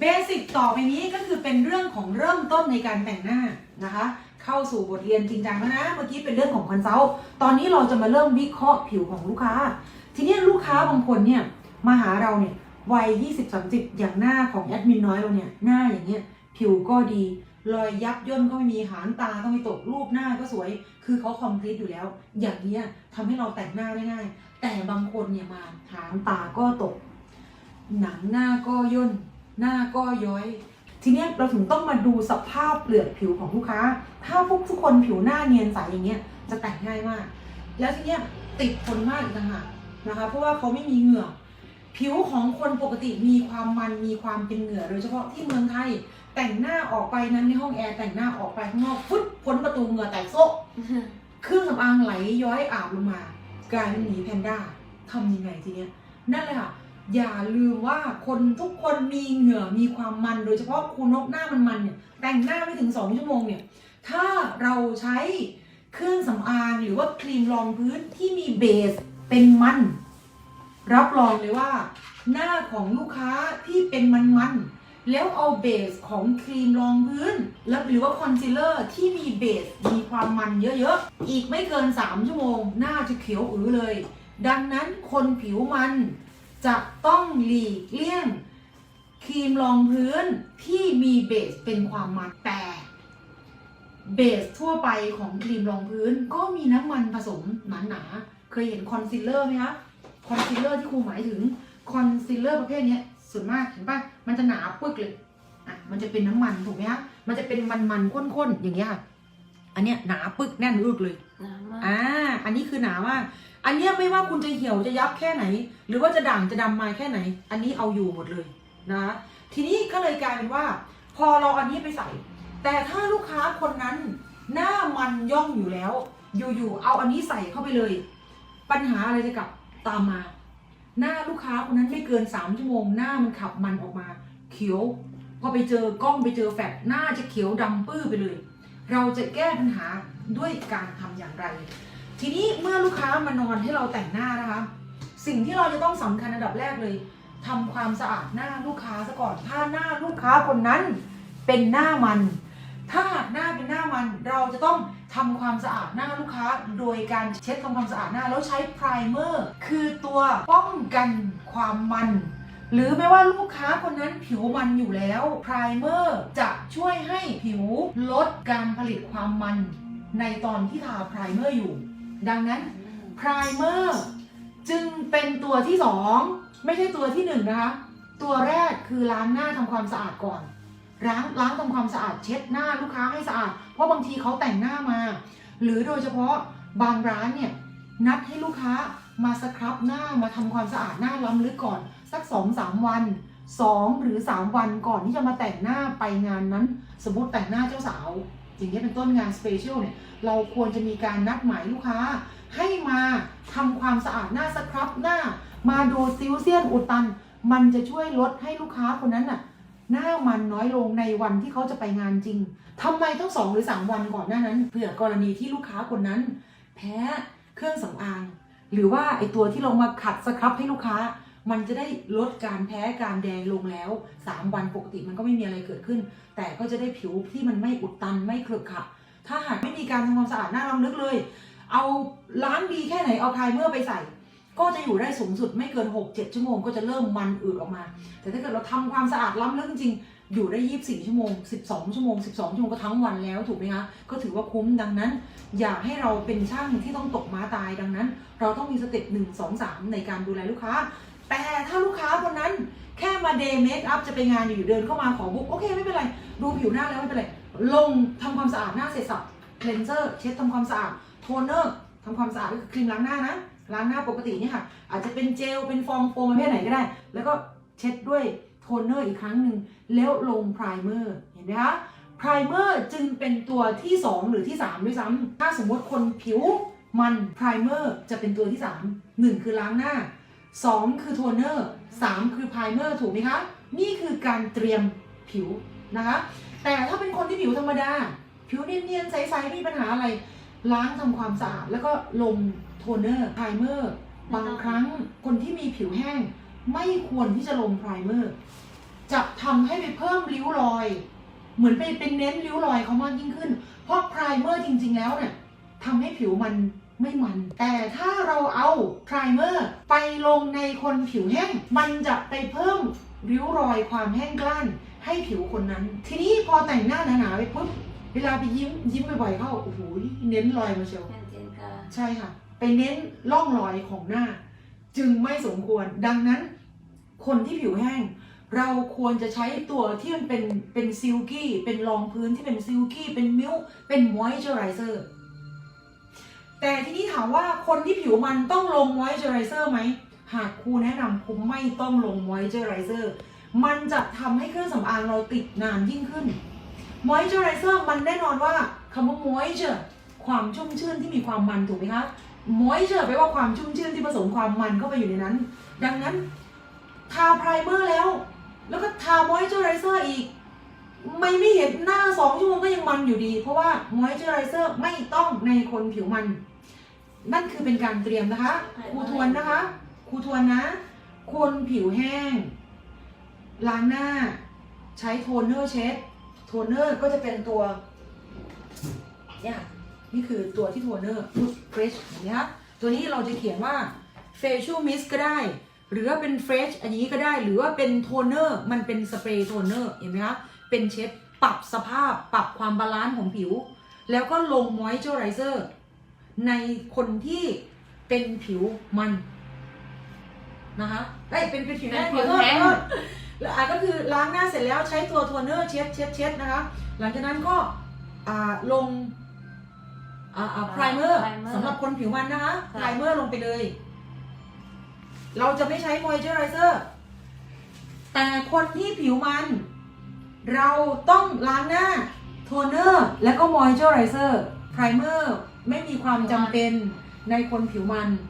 เบสิกต่อไปนี้ก็คือเป็นเรื่องของเริ่มต้นในการแต่งหน้านะคะ เข้าสู่บทเรียนจริงจังแล้วนะ เมื่อกี้เป็นเรื่องของคอนซัลท์ตอนนี้เราจะมาเริ่มวิเคราะห์ผิวของลูกค้า ทีนี้ลูกค้าบางคนเนี่ยมาหาเราเนี่ยวัย 20-30 อย่างหน้าของแอดมินน้อยเราเนี่ยหน้าอย่างเงี้ยผิวก็ดี รอยยับย่นก็ไม่มีหางตาก็ไม่ตกรูปหน้าก็สวย คือเขาคอมพลีทอยู่แล้ว อย่างเนี้ยทำให้เราแต่งหน้าได้ง่าย แต่บางคนเนี่ยมาหางตาก็ตก หนังหน้าก็ย่น หน้าก็ย้อย ทีนี้เราถึงต้องมาดูสภาพเปลือกผิวของลูกค้า ถ้าพวกทุกคนผิวหน้าเนียนใสอย่างเงี้ยจะแต่งง่ายมาก แล้วทีนี้ติดทนมากอีกต่างหากนะคะ เพราะว่าเขาไม่มีเหงื่อผิวของคนปกติมีความมันมีความเป็นเหงื่อโดยเฉพาะที่เมืองไทย แต่งหน้าออกไปนั้นในห้องแอร์แต่งหน้าออกไปข้างนอกฟุดพ้นประตูเหงื่อแตกโซะเครื่องสำอางไหลย้อยอาบลงมากลายเป็นหมีแพนด้าทำยังไงทีเนี้ยนั่นเลยค่ะ อย่าลืมว่าคนทุกคนมีเหงื่อมีความมัน โดยเฉพาะคุณนกหน้ามันมันเนี่ยแต่งหน้าไม่ถึง 2 ชั่วโมงเนี่ยถ้าเราใช้เครื่องสำอางหรือว่าครีมรองพื้นที่มีเบสเป็นมัน รับรองเลยว่า หน้าของลูกค้าที่เป็นมันๆแล้วเอาเบสของครีมรองพื้น แล้วหรือว่าคอนซีลเลอร์ที่มีเบสมีความมันเยอะๆ อีกไม่เกิน 3 ชั่วโมง หน้าจะเขียวอือเลย ดังนั้นคนผิวมัน จะต้องหลีกเลี่ยงครีมรองพื้นที่มีเบสเป็นความมันแต่เบสทั่วไปของครีมรองพื้นก็มีน้ำมันผสมหนาๆ เคยเห็นคอนซีลเลอร์ไหมคะ คอนซีลเลอร์ที่ครูหมายถึงคอนซีลเลอร์ประเภทเนี้ยส่วนมากเห็นปะมันจะหนาปึกเลย อะ มันจะเป็นน้ำมันถูกไหมคะ มันจะเป็นมันๆข้นๆ อย่างเงี้ยค่ะอันเนี้ยหนาปึกแน่นอึกเลยน้ำมากอ่า อันนี้คือหนามากอันนี้ไม่ว่าคุณจะเหี่ยวจะยับแค่ไหน หรือว่าจะด่างจะดำมาแค่ไหน อันนี้เอาอยู่หมดเลยนะทีนี้ก็เลยกลายเป็นว่า พอเราอันนี้ไปใส่ แต่ถ้าลูกค้าคนนั้น หน้ามันย่อมอยู่แล้ว อยู่ๆเอาอันนี้ใส่เข้าไปเลย ปัญหาอะไรจะกลับตามมา หน้าลูกค้าคนนั้นไม่เกินสามชั่วโมง หน้ามันขับมันออกมา เขียวพอไปเจอกล้องไปเจอแฟดหน้าจะเขียวดำปื้อไปเลย เราจะแก้ปัญหาด้วยการทำอย่างไร ทีนี้เมื่อลูกค้ามานอนให้เราแต่งหน้านะคะ สิ่งที่เราจะต้องสำคัญอันดับแรกเลยทำความสะอาดหน้าลูกค้าซะก่อนถ้าหน้าลูกค้าคนนั้นเป็นหน้ามัน ถ้าหากหน้าเป็นหน้ามัน เราจะต้องทำความสะอาดหน้าลูกค้า โดยการเช็ดทำความสะอาดหน้าแล้วใช้ไพรเมอร์คือตัวป้องกันความมันหรือไม่ว่าลูกค้าคนนั้นผิวมันอยู่แล้วไพรเมอร์จะช่วยให้ผิวลดการผลิตความมันในตอนที่ทาไพรเมอร์อยู่ ดังนั้นพรเมอร์จึงเป็นตัวที่สองไม่ใช่ตัวที่หนึ่งนะคะ ตัวแรกคือล้างหน้าทำความสะอาดก่อน ล้างล้างทำความสะอาดเช็ดหน้าลูกค้าให้สะอาด เพราะบางทีเขาแต่งหน้ามา หรือโดยเฉพาะบางร้านเนี่ยนัดให้ลูกค้ามาสครับหน้ามาทำความสะอาดหน้าล้ำลึกก่อน สัก2องสามวัน2หรือ3วันก่อนที่จะมาแต่งหน้าไปงานนั้น สมมติแต่งหน้าเจ้าสาว อย่างนี้เป็นต้นงานสเปเชียลเนี่ยเราควรจะมีการนัดหมายลูกค้า ให้มาทำความสะอาดหน้าสครับหน้า มาดูซิวเซียนอุดตัน มันจะช่วยลดให้ลูกค้าคนนั้นน่ะหน้ามันน้อยลงในวันที่เขาจะไปงานจริงทำไมต้องสองหรือสามวันก่อนหน้านั้นเผื่อกรณีที่ลูกค้าคนนั้น แพ้เครื่องสำอาง หรือว่าไอตัวที่เรามาขัดสครับให้ลูกค้า มันจะได้ลดการแพ้การแดงลงแล้ว 3 วันปกติมันก็ไม่มีอะไรเกิดขึ้น แต่ก็จะได้ผิวที่มันไม่อุดตันไม่เคลือะขระถ้าหากไม่มีการทำความสะอาดหน้าล้ำลึกเลย เอาล้างดีแค่ไหนเอาไพรเมอร์ไปใส่ ก็จะอยู่ได้สูงสุดไม่เกิน 6-7 ชั่วโมงก็จะเริ่มมันอืดออกมา แต่ถ้าเกิดเราทำความสะอาดล้ำลึกจริงอยู่ได้ 24 ชั่วโมง 12 ชั่วโมง 12 ชั่วโมงก็ทั้งวันแล้วถูกไหมคะ ก็ถือว่าคุ้มดังนั้น อย่าให้เราเป็นช่างที่ต้องตกม้าตายดังนั้น เราต้องมีสเต็ป1 2 3 ในการดูแลลูกค้า แต่ถ้าลูกค้าคนนั้นแค่มาเดย์เมคอัพจะไปงานอยู่เดินเข้ามาขอบุ๊กโอเคไม่เป็นไร ดูผิวหน้าแล้วไม่เป็นไร ลงทำความสะอาดหน้าเสร็จสับเคลนเซอร์เช็ดทำความสะอาดโทนเนอร์ทำความสะอาดก็คือครีมล้างหน้านะล้างหน้าปกติเนี่ยค่ะ อาจจะเป็นเจลเป็นฟองโฟมประเภทไหนก็ได้ แล้วก็เช็ดด้วยโทนเนอร์อีกครั้งหนึ่งแล้วลงไพรเมอร์เห็นไหมคะไพรเมอร์จึงเป็นตัวที่ 2 หรือที่ 3 ด้วยซ้ำถ้าสมมติคนผิวมันไพรเมอร์จะเป็นตัวที่ 3 1 คือล้างหน้า 2 คือโทนเนอร์ 3 คือไพรเมอร์ถูกไหมคะ นี่คือการเตรียมผิวนะคะ แต่ถ้าเป็นคนที่ผิวธรรมดา ผิวเนียนๆใสๆไม่มีปัญหาอะไร ล้างทำความสะอาด แล้วก็ลงโทนเนอร์ไพรเมอร์บางครั้งคนที่มีผิวแห้ง ไม่ควรที่จะลงไพรเมอร์จะทำให้ไปเพิ่มริ้วรอย เหมือนไปเป็นเน้นริ้วรอยเขามากยิ่งขึ้น เพราะไพรเมอร์จริง ๆ แล้วเนี่ยทำให้ผิวมันไม่มัน แต่ถ้าเราเอาไพรเมอร์ ลงในคนผิวแห้ง มันจะไปเพิ่มริ้วรอยความแห้งกล้านให้ผิวคนนั้น ทีนี้พอแต่งหน้าหนาๆไปปุ๊บเวลาไปยิ้มยิ้มบ่อยๆเข้าโอ้โหเน้นรอยมาเชียวแอนเจนค่ะใช่ค่ะ ไปเน้นร่องรอยของหน้า จึงไม่สมควร ดังนั้น คนที่ผิวแห้ง เราควรจะใช้ตัวที่มันเป็นเป็นซิลกี้เป็นรองพื้นที่เป็นซิลกี้เป็นมิลค์เป็นมอยเจอไรเซอร์แต่ทีนี้ถามว่าคนที่ผิวมันต้องลงมอยเจอไรเซอร์ไหม หากครูแนะนำครูไม่ต้องลงมอยเจอไรเซอร์มันจะทำให้เครื่องสำอางเราติดนานยิ่งขึ้นมอยเจอไรเซอร์มันแน่นอนว่าคำว่ามอยเจอความชุ่มชื่นที่มีความมันถูกไหมคะมอยเจอแปลว่าความชุ่มชื่นที่ผสมความมันเข้าไปอยู่ในนั้น ดังนั้นทาไพรเมอร์แล้ว แล้วก็ทามอยเจอไรเซอร์อีก ไม่ไม่เห็นหน้าสองชั่วโมงก็ยังมันอยู่ดี เพราะว่ามอยเจอไรเซอร์ไม่ต้องในคนผิวมัน นั่นคือเป็นการเตรียมนะคะครูทวนนะคะ ครูทวนนะ คนผิวแห้ง ล้างหน้า ใช้โทนเนอร์เช็ด โทนเนอร์ก็จะเป็นตัวเนี่ยนี่คือตัวที่โทนเนอร์รูทเฟรชเห็นไหมคะตัวนี้เราจะเขียนว่า facial mist ก็ได้ หรือว่าเป็นเฟรชอันนี้ก็ได้ หรือว่าเป็นโทนเนอร์ มันเป็นสเปรย์โทนเนอร์ เห็นไหมคะ เป็นเช็ดปรับสภาพ ปรับความบาลานซ์ของผิว แล้วก็ลงมอยเจอไรเซอร์ในคนที่เป็นผิวมัน นะคะไอ้ยเป็นเป็นผิวแห้งเป็นผิวขอโทษแห้งขอโทษแล้วอะก็คือล้างหน้าเสร็จแล้วใช้ตัวโทนเนอร์เช็ดเช็ดเช็ดนะคะ หลังจากนั้นก็อ่าลงอ่าอ่าไพรเมอร์ primer สำหรับคนผิวมันนะคะค่ะไพรเมอร์ลงไปเลย เราจะไม่ใช้มอยเจอไรเซอร์แต่คนที่ผิวมัน เราต้องล้างหน้าโทนเนอร์แล้วก็มอยเจอไรเซอร์ไพรเมอร์ไม่มีความจำเป็นในคนผิวมัน